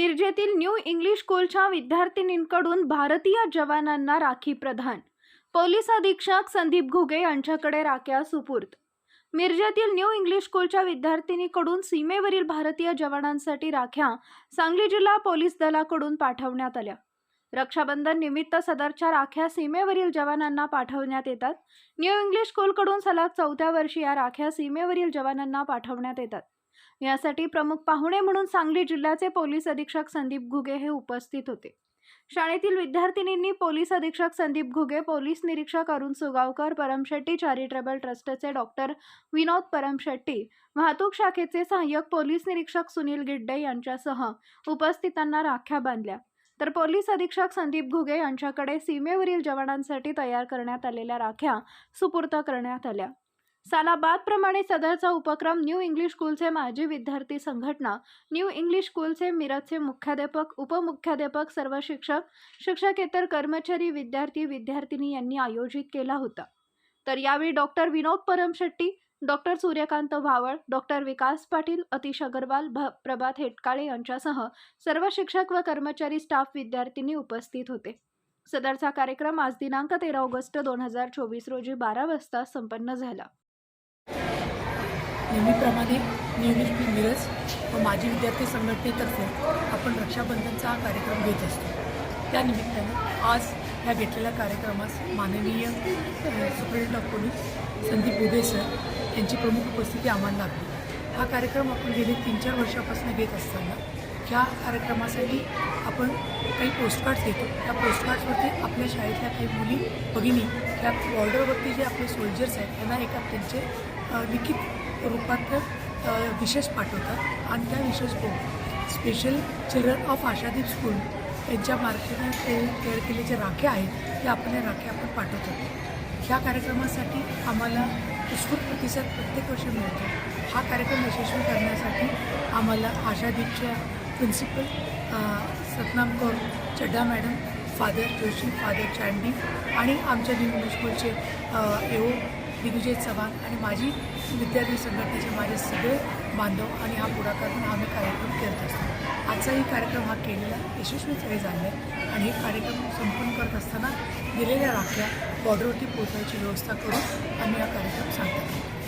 मिरजेतील new English स्कूलच्या विद्यार्थिनींकडून भारतीय जवानांना राखी प्रदान पोलीस अधीक्षक संदीप घुगे यांच्याकडे राख्या सुपूर्द. मिरजेतील न्यू इंग्लिश स्कूलच्या विद्यार्थिनीकडून सीमेवरील भारतीय जवानांसाठी राख्या सांगली जिल्हा पोलीस दलाकडून पाठवण्यात आल्या. रक्षाबंधन निमित्त सदरच्या राख्या सीमेवरील जवानांना पाठवण्यात येतात. न्यू इंग्लिश स्कूलकडून सलग चौथ्या वर्षी या राख्या सीमेवरील जवानांना पाठवण्यात येतात. यासाठी प्रमुख पाहुणे म्हणून सांगली जिल्ह्याचे पोलीस अधीक्षक संदीप घुगे हे उपस्थित होते. शाळेतील विद्यार्थिनींनी पोलीस अधीक्षक संदीप घुगे पोलीस निरीक्षक अरुण सुगावकर परमशेट्टी चॅरिटेबल ट्रस्टचे डॉक्टर विनोद परमशेट्टी वाहतूक शाखेचे सहाय्यक पोलीस निरीक्षक सुनील गिड्डे यांच्यासह उपस्थितांना राख्या बांधल्या. तर पोलीस अधीक्षक संदीप घुगे यांच्याकडे सीमेवरील जवानांसाठी तयार करण्यात आलेल्या राख्या सुपूर्त करण्यात आल्या. सालाबादप्रमाणे सदरचा उपक्रम न्यू इंग्लिश स्कूलचे माजी विद्यार्थी संघटना न्यू इंग्लिश स्कूलचे मिरजचे मुख्याध्यापक उपमुख्याध्यापक सर्व शिक्षक शिक्षकेतर कर्मचारी विद्यार्थी विद्यार्थिनी यांनी आयोजित केला होता. तर यावेळी doctor Vinod Paramshetti doctor Suryakant Bhaval doctor Vikas Patil Atish Agarwal भ प्रभात हेटकाळे यांच्यासह सर्व शिक्षक व कर्मचारी स्टाफ विद्यार्थिनी उपस्थित होते. सदरचा कार्यक्रम आज दिनांक तेरा ऑगस्ट दोन हजार चोवीस रोजी बारा वाजता संपन्न झाला. नेहमीप्रमाणे नियमित मी मिरज व माजी विद्यार्थी संघटनेतर्फे आपण रक्षाबंधनचा हा कार्यक्रम घेत असतो. त्यानिमित्तानं आज ह्या घेतलेल्या कार्यक्रमास माननीय superintendent of police Sandeep Budhe sir यांची प्रमुख उपस्थिती आम्हाला लाभली हा कार्यक्रम आपण गेले तीन चार वर्षापासून घेत असताना ह्या कार्यक्रमासाठी आपण काही पोस्टकार्ड्स देतो त्या पोस्टकार्ड्सवरती आपल्या शाळेतल्या काही मुली भगिनी त्या बॉर्डरवरती जे आपले सोल्जर्स आहेत त्यांना एका त्यांचे लिखित रूपात विशेष पाठवतात. आणि त्या विशेष special children of Ashadeep school यांच्या मार्फतीने ते तयार केलेले जे राखे आहेत ते आपण या राख्या आपण पाठवतो ह्या कार्यक्रमासाठी आम्हाला उत्स्फूर्त प्रतिसाद प्रत्येक वर्षी मिळतो. हा कार्यक्रम यशस्वी करण्यासाठी आम्हाला आशादीपच्या principal Satnam Kaur Chadda madam father Joshi father Chandi आणि आमच्या न्यू स्कूलचे एओ दिग्विजय चव्हाण आणि माझी विद्यार्थी संघटनेचे माझे सगळे बांधव आणि हा पुढाकार म्हणून आम्ही कार्यक्रम करत असतो. आजचाही कार्यक्रम हा केलेला यशस्वी तरी झाला आहे आणि हे कार्यक्रम संपन्न करत असताना दिलेल्या राख्या बॉर्डरवरती पोहोचवायची व्यवस्था करून आम्ही हा कार्यक्रम सांगतो